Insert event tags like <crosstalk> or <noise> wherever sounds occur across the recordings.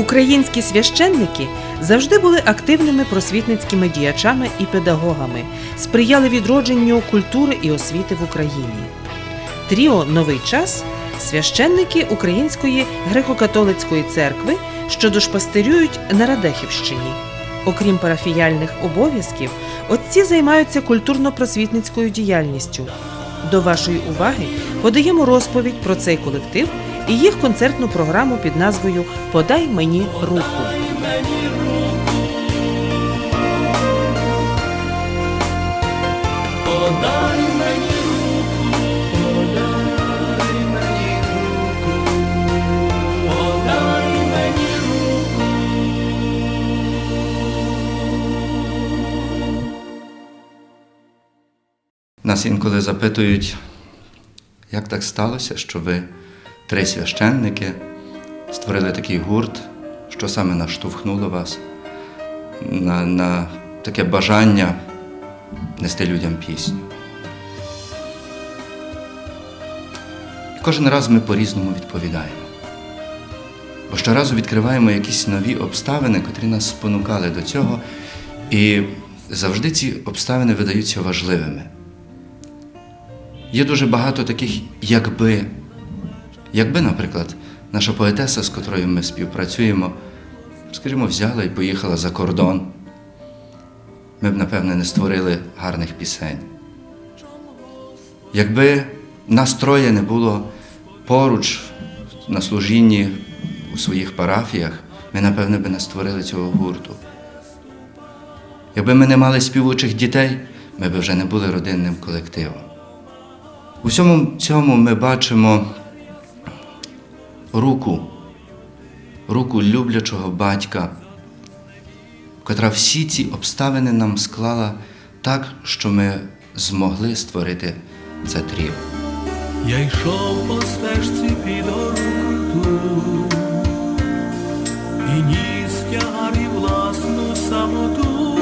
Українські священники завжди були активними просвітницькими діячами і педагогами, сприяли відродженню культури і освіти в Україні. Тріо Новий час священники Української греко-католицької церкви, що душпастерюють на Радехівщині. Окрім парафіяльних обов'язків, отці займаються культурно-просвітницькою діяльністю. До вашої уваги подаємо розповідь про цей колектив і їх концертну програму під назвою Подай мені руку. Нас інколи запитують, як так сталося, що ви три священники створили такий гурт, що саме наштовхнуло вас на, на таке бажання нести людям пісню. І кожен раз ми по-різному відповідаємо. Бо щоразу відкриваємо якісь нові обставини, котрі нас спонукали до цього, і завжди ці обставини видаються важливими. Є дуже багато таких, якби. Якби, наприклад, наша поетеса, з котрою ми співпрацюємо, скажімо, взяла і поїхала за кордон, ми б, напевне, не створили гарних пісень. Якби нас троє не було поруч на служінні у своїх парафіях, ми, напевне, би не створили цього гурту. Якби ми не мали співучих дітей, ми б вже не були родинним колективом. У всьому цьому ми бачимо руку, руку люблячого батька, котра всі ці обставини нам склала так, що ми змогли створити це тріо. Я йшов по стежці під гору і ніс тягарі власну самоту.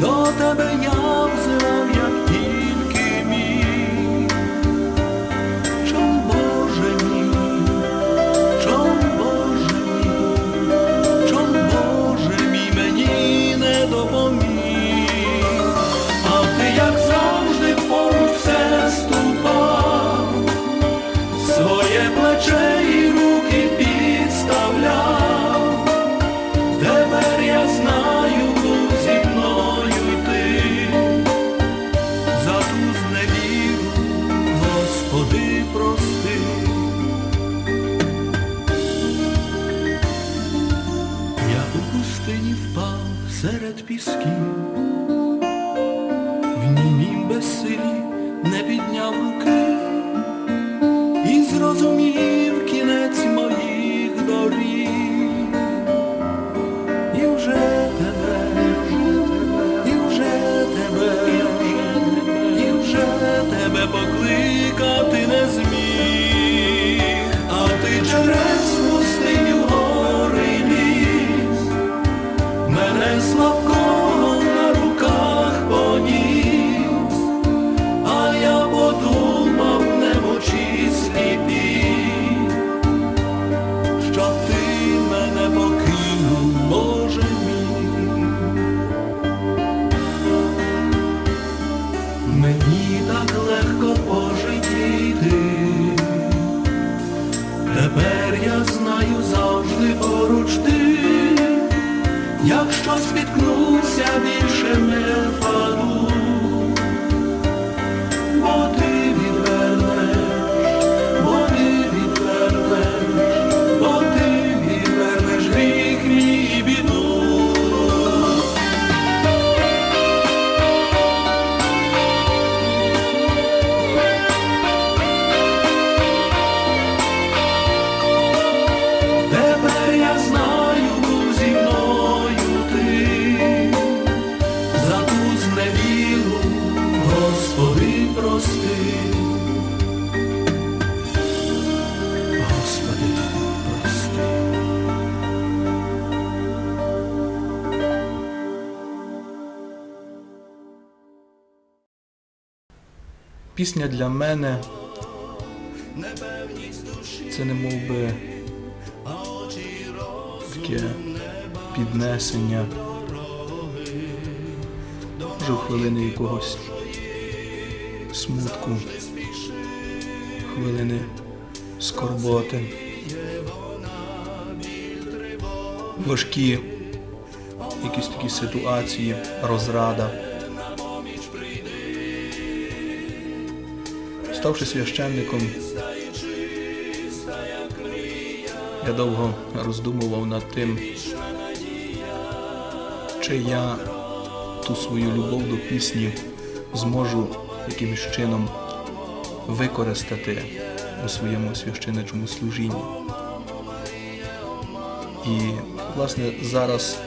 До тебе я взирав, своє плече Пісня для мене це не мов би таке піднесення. Може, в хвилини якогось смутку, хвилини скорботи. Важкі якісь такі ситуації, розрада. Ставши священником, я довго роздумував над тим, чи я ту свою любов до пісні зможу якимось чином використати у своєму священичому служінні. І, власне, зараз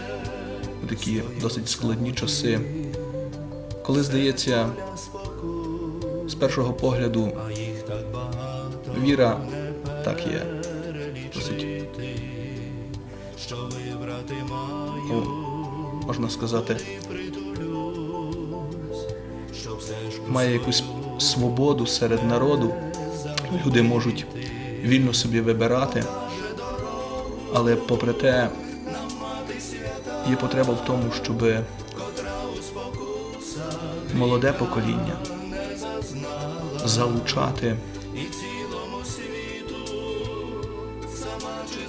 у такі досить складні часи, коли здається, першого погляду віра так є. Досить ну, можна сказати, має якусь свободу серед народу. Люди можуть вільно собі вибирати, але попри те є потреба в тому, щоб молоде покоління залучати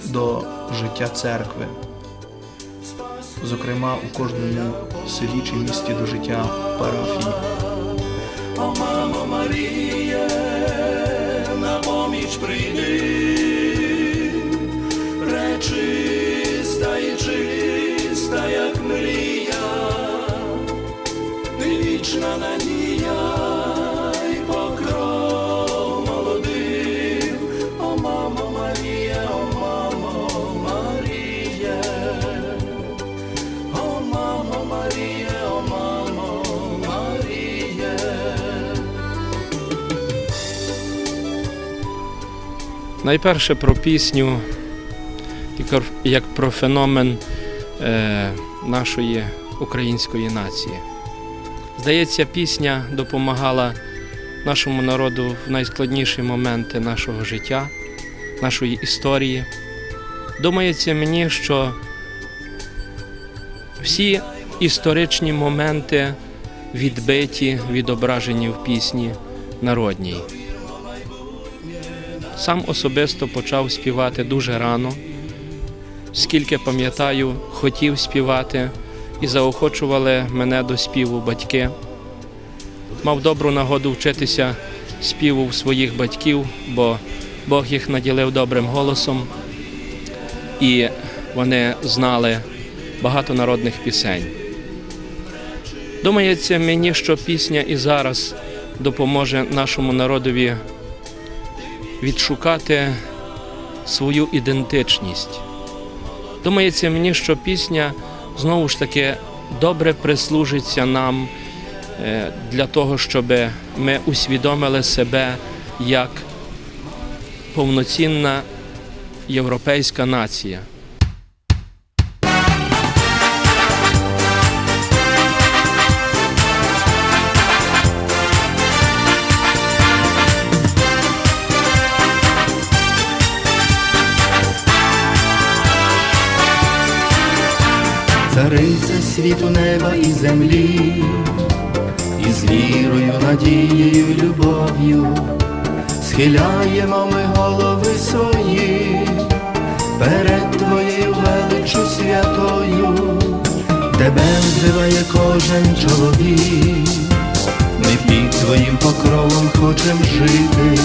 до життя церкви. Зокрема, у кожному селі чи місті до життя парафії. О, мамо Марія, на поміч прийди, Найперше про пісню, як про феномен е, нашої української нації. Здається, пісня допомагала нашому народу в найскладніші моменти нашого життя, нашої історії. Думається мені, що всі історичні моменти відбиті, відображені в пісні народній. Сам особисто почав співати дуже рано. Скільки пам'ятаю, хотів співати і заохочували мене до співу батьки. Мав добру нагоду вчитися співу в своїх батьків, бо Бог їх наділив добрим голосом, і вони знали багато народних пісень. Думається мені, що пісня і зараз допоможе нашому народові відшукати свою ідентичність. Думається мені, що пісня знову ж таки добре прислужиться нам е, для того, щоб ми усвідомили себе як повноцінна європейська нація. Цариця світу неба і землі, і з вірою, надією, любов'ю схиляємо ми голови свої перед Твоєю величу святою, тебе взиває кожен чоловік, ми під Твоїм покровом хочем жити,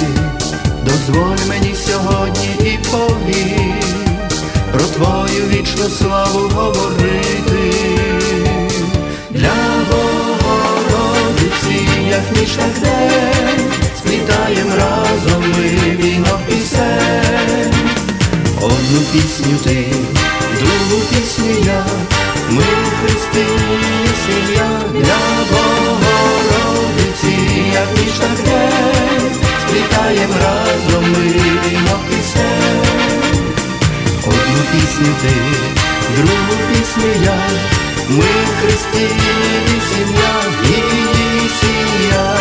дозволь мені сьогодні і повір Христі сім'я для Богородиці, як ніж так день, сплітаєм разом ми вінок пісень. Одну пісню ти, другу пісню я, ми в Христі сім'я, її сім'я.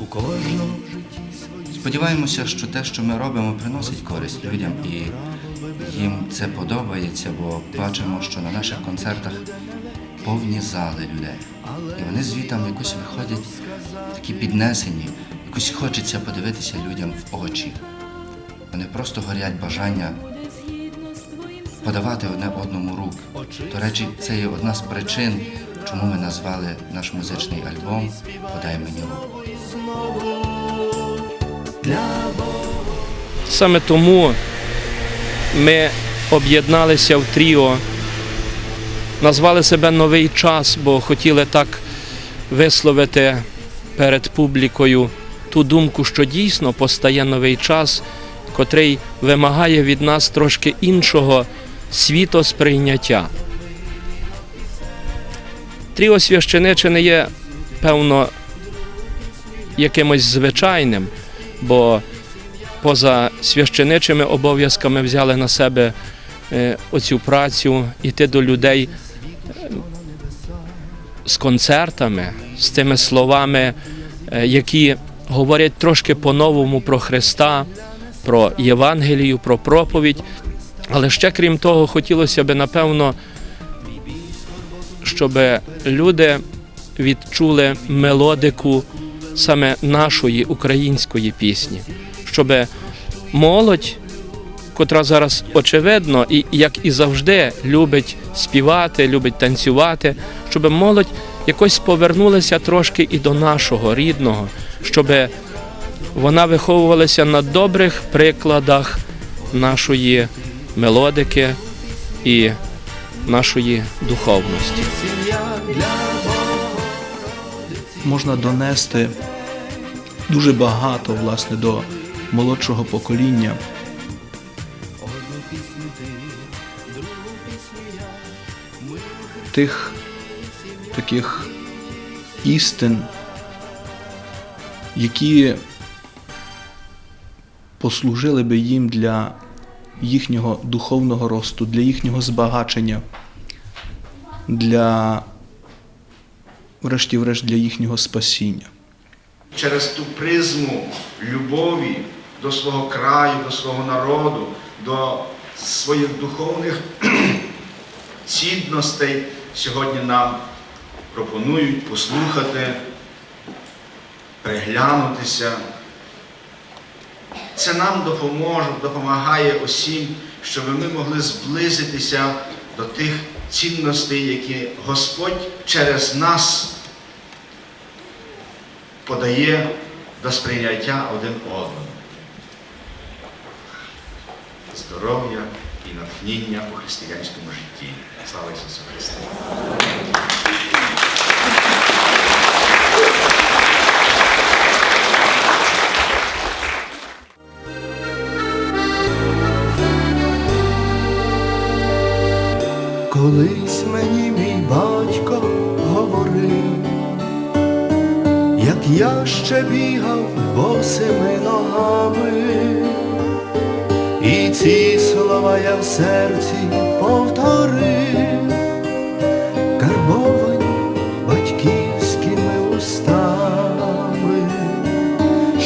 У кожному житті Сподіваємося, що те, що ми робимо, приносить користь людям і це подобається, бо бачимо, що на наших концертах повні зали людей. І вони звітам якось виходять такі піднесені, якось хочеться подивитися людям в очі. Вони просто горять бажання подавати одне одному рук. До речі, це є одна з причин, чому ми назвали наш музичний альбом Подай мені руку. Саме тому ми об'єдналися в тріо, назвали себе Новий час, бо хотіли так висловити перед публікою ту думку, що дійсно постає новий час, котрий вимагає від нас трошки іншого світосприйняття. Тріо священиче не є, певно, якимось звичайним, бо поза священичими обов'язками взяли на себе оцю працю, іти до людей е, з концертами, з тими словами, е, які говорять трошки по-новому про Христа, про Євангелію, про проповідь. Але ще крім того, хотілося б, напевно, щоб люди відчули мелодику саме нашої української пісні, щоб молодь, котра зараз очевидно, і як і завжди любить співати, любить танцювати, щоб молодь якось повернулася трошки і до нашого рідного, щоб вона виховувалася на добрих прикладах нашої мелодики і нашої духовності. можна донести дуже багато власне до молодшого покоління. Тих таких істин, які послужили би їм для їхнього духовного росту, для їхнього збагачення, для врешті-врешт для їхнього спасіння. через ту призму любові до свого краю, до свого народу, до своїх духовних <clears throat> цінностей сьогодні нам пропонують послухати, приглянутися. Це нам допоможе, допомагає усім, щоб ми могли зблизитися до тих цінностей, які Господь через нас подає до сприйняття один одному. Здоров'я і натхнення у християнському житті. Слава Ісусу Христу! Колись мені мій батько говорив, як я ще бігав босими ногами, ці слова я в серці повторив, карбовані батьківськими устами.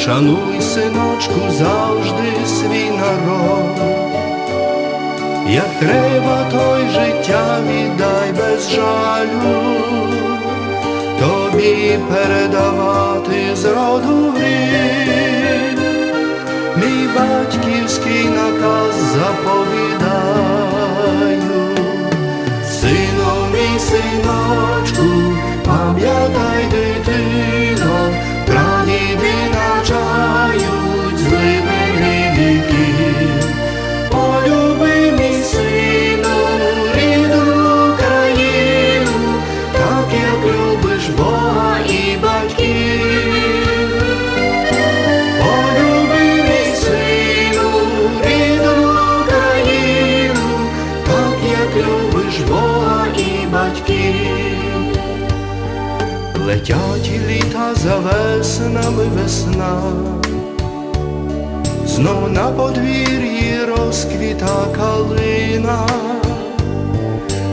Шануй, синочку, завжди свій народ. Як треба, той життя віддай без жалю, тобі передавати з роду в рід, мій батьківський наказ заповідаю, веснами весна. Знов на подвір'ї розквіта калина,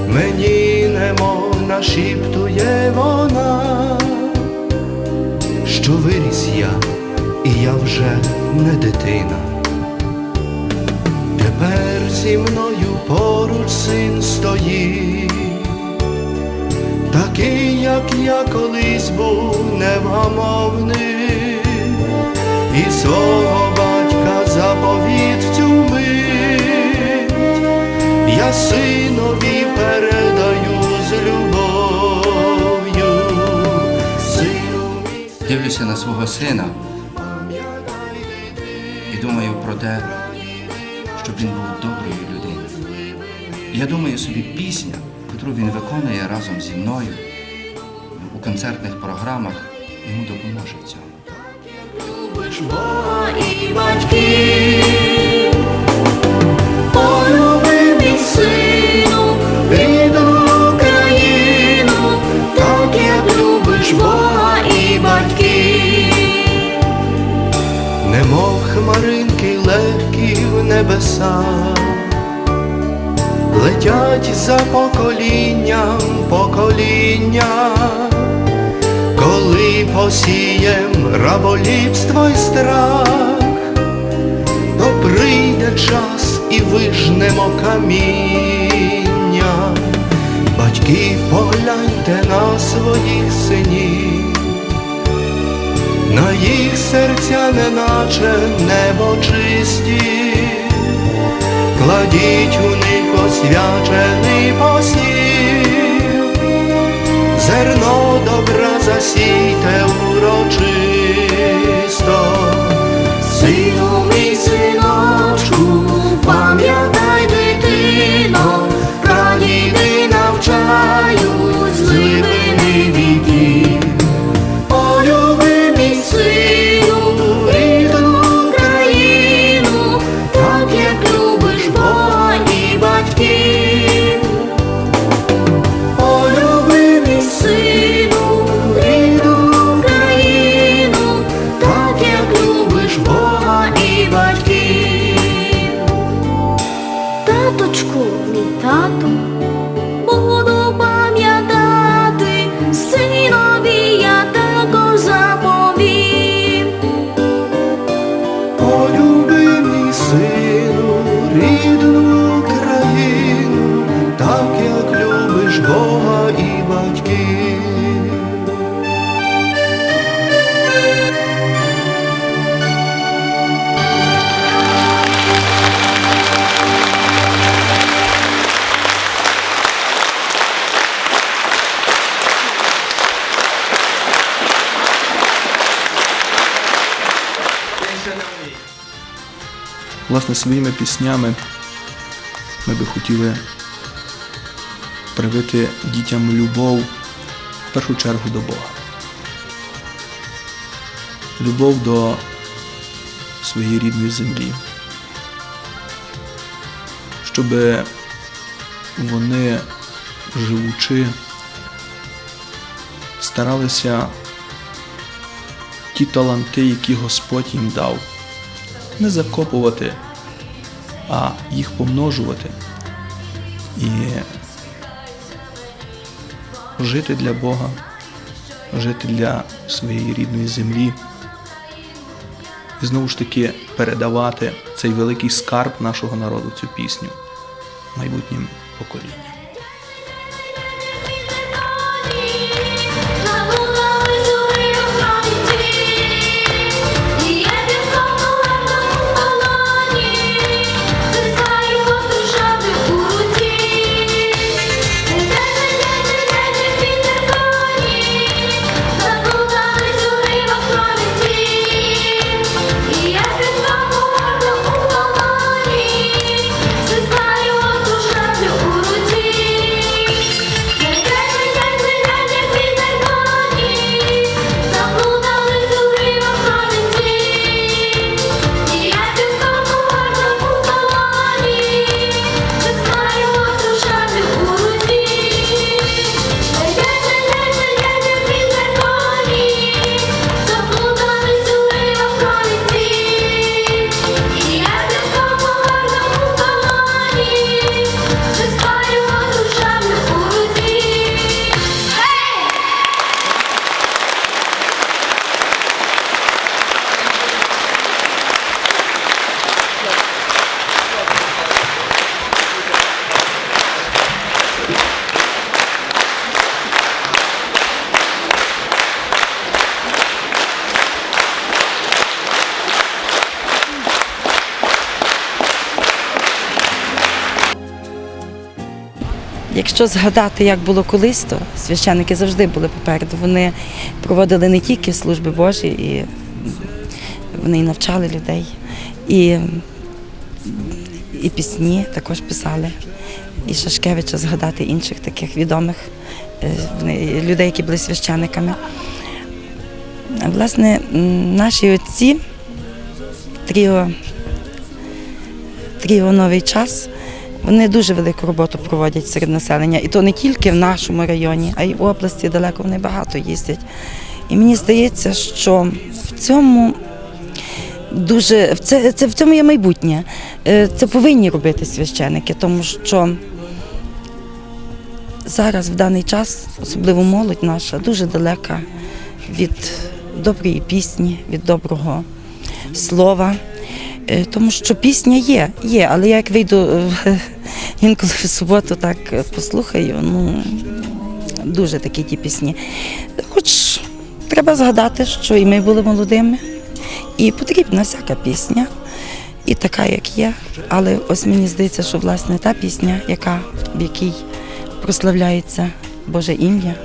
мені немов нашіптує вона, що виріс я, і я вже не дитина. Тепер зі мною поруч син стоїть, такий, як я колись був не невгамовний, і свого батька заповіт в цю мить, я синові передаю з любов'ю, Дивлюся на свого сина і думаю про те, щоб він був доброю людиною. Я думаю собі, пісня, яку він виконує разом зі мною у концертних програмах, йому допоможе в цьому. Батьків. Полюби сину, рідну Україну, так як любиш Бога і батьків. Немов хмаринки легкі в небесах, летять за поколінням покоління. Коли посієм раболіпство й страх, час і вижнемо каміння. Батьки, погляньте на своїх синів, на їх серця, неначе небо чисті, кладіть у них освячений посів зерно добра засійте урочисто. Власне, своїми піснями ми би хотіли привити дітям любов в першу чергу до Бога. Любов до своєї рідної землі. Щоб вони, живучи, старалися ті таланти, які Господь їм дав, не закопувати, а їх помножувати і жити для Бога, жити для своєї рідної землі. І знову ж таки передавати цей великий скарб нашого народу, цю пісню майбутнім поколінням. Якщо згадати, як було колись, то священники завжди були попереду. Вони проводили не тільки служби Божі, і вони і навчали людей, і, і пісні також писали. І Шашкевича згадати інших таких відомих е, людей, які були священниками. Власне, наші отці, тріо, тріо новий час. Вони дуже велику роботу проводять серед населення, і то не тільки в нашому районі, а й в області далеко вони багато їздять. І мені здається, що в цьому дуже це, це в цьому є майбутнє. Е, Це повинні робити священики, тому що зараз в даний час, особливо молодь наша, дуже далека від доброї пісні, від доброго слова. Е, Тому що пісня є, є, але я як вийду е, інколи в суботу, так е, послухаю, ну дуже такі ті пісні. Хоч треба згадати, що і ми були молодими, і потрібна всяка пісня, і така, як є. Але ось мені здається, що власне та пісня, яка, в якій прославляється Боже ім'я,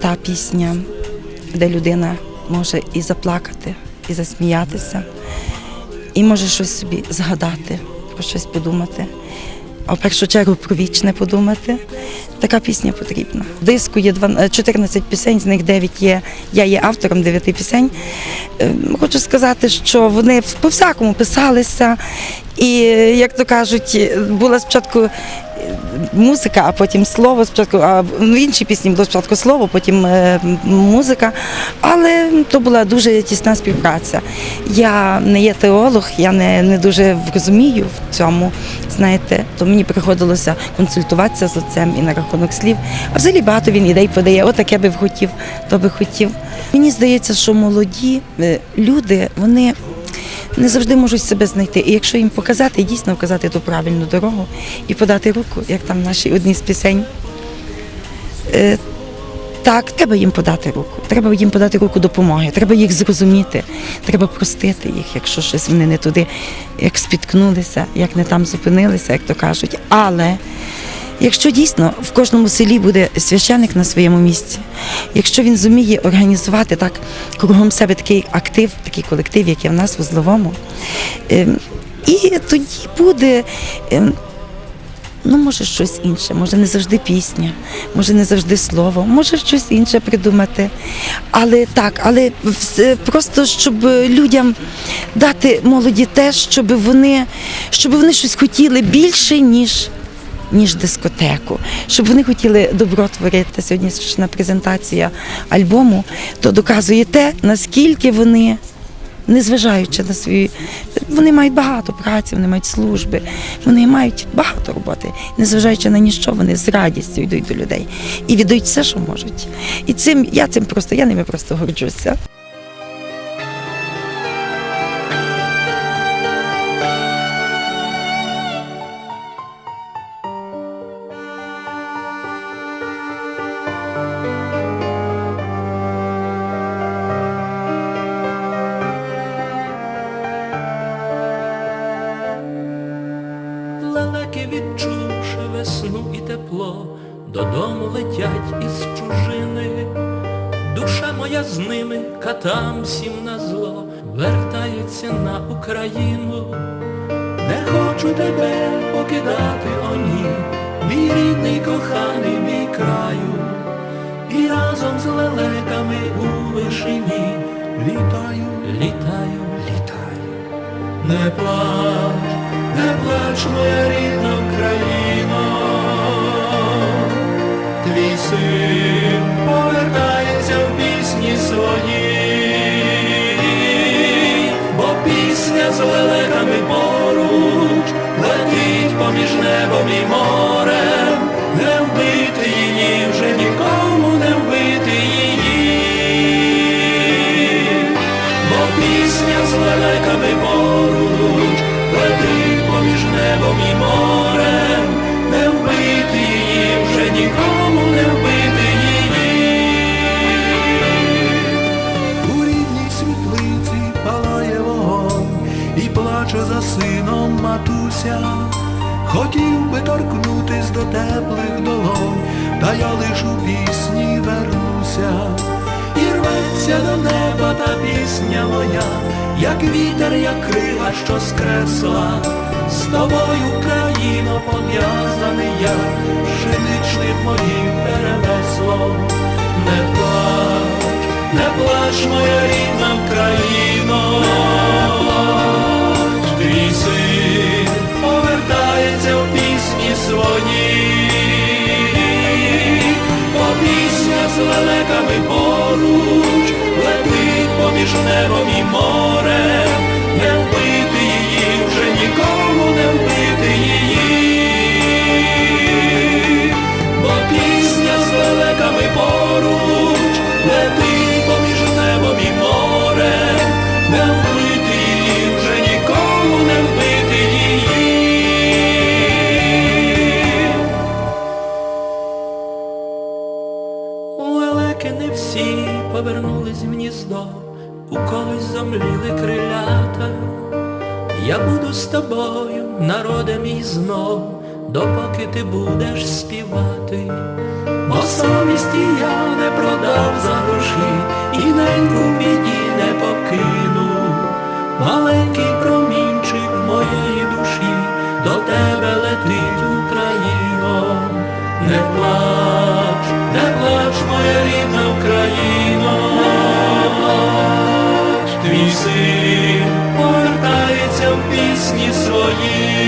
та пісня, де людина може і заплакати, і засміятися і може щось собі згадати, про щось подумати. А в першу чергу про вічне подумати. Така пісня потрібна. В диску є 12 14 пісень, з них 9 є. Я є автором 9 пісень. Ем, Хочу сказати, що вони по всякому писалися. І, як то кажуть, була спочатку е, музика, а потім слово. Спочатку а в іншій пісні було спочатку слово, потім е, музика. Але то була дуже тісна співпраця. Я не є теолог, я не, не дуже розумію в цьому. Знаєте, то мені приходилося консультуватися з отцем і на рахунок слів. А взагалі багато він ідей подає. Отак я би хотів, то би хотів. Мені здається, що молоді е, люди, вони не завжди можуть себе знайти. І якщо їм показати, дійсно вказати ту правильну дорогу і подати руку, як там в нашій одній з пісень. е, Так, треба їм подати руку. Треба їм подати руку допомоги. Треба їх зрозуміти. Треба простити їх, якщо щось вони не туди, як спіткнулися, як не там зупинилися, як то кажуть. Але якщо дійсно в кожному селі буде священик на своєму місці, якщо він зуміє організувати так кругом себе такий актив, такий колектив, як є в нас в Узловому, ем, і тоді буде. ем, Ну, може, щось інше, може не завжди пісня, може не завжди слово, може щось інше придумати. Але так, але просто щоб людям дати молоді те, щоб вони, щоб вони щось хотіли більше, ніж, ніж дискотеку, щоб вони хотіли добро творити. Сьогоднішня презентація альбому, то доказує те, наскільки вони незважаючи на свої. Вони мають багато праці, вони мають служби, вони мають багато роботи. Незважаючи на ніщо, вони з радістю йдуть до людей і віддають все, що можуть. І цим я цим просто, я ними просто горджуся. Душа моя з ними, катам всім на зло, вертається на Україну. Не хочу тебе покидати, о ні, мій рідний, коханий мій краю, і разом з лелеками у вишині літаю, літаю, літаю. Не плач, не плач, моя рідна Україна, твій син повертається в пісні свої, бо пісня з лелеками поруч летить поміж небом і морем, пісня моя, як вітер, як крила, що скресла, з тобою, Україно, пов'язаний я, пшеничним моїм перенесло, не плач, не плач, моя рідна плач, твій син повертається в пісні свої, бо пісня з лелеками поруч, поміж небом і морем, твій син повертається в пісні свої,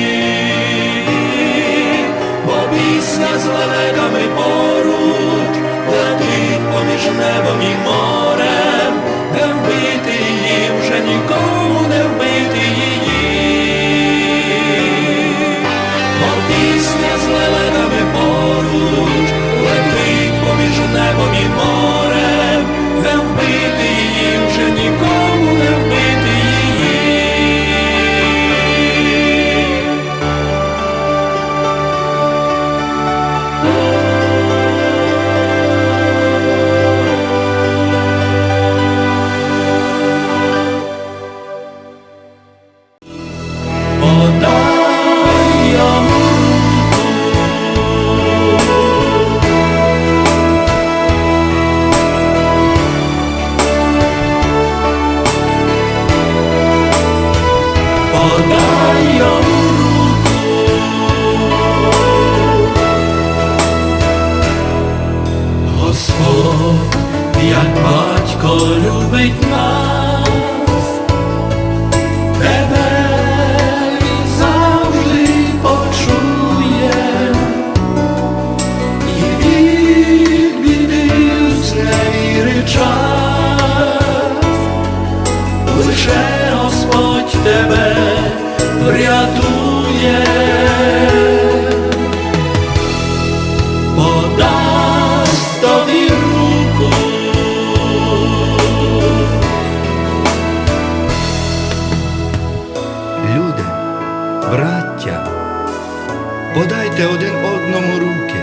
одному руки,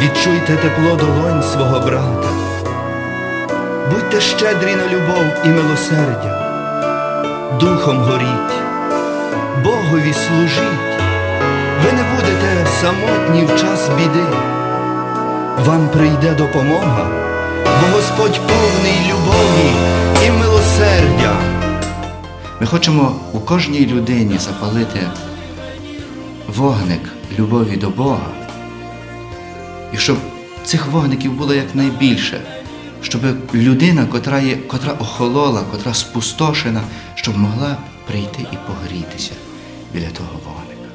відчуйте тепло долонь свого брата, будьте щедрі на любов і милосердя, духом горіть, Богові служіть, ви не будете самотні в час біди, вам прийде допомога, бо Господь повний любові і милосердя. Ми хочемо у кожній людині запалити вогник любові до Бога. І щоб цих вогників було якнайбільше, щоб людина, котра, є, котра охолола, котра спустошена, щоб могла прийти і погрітися біля того вогника.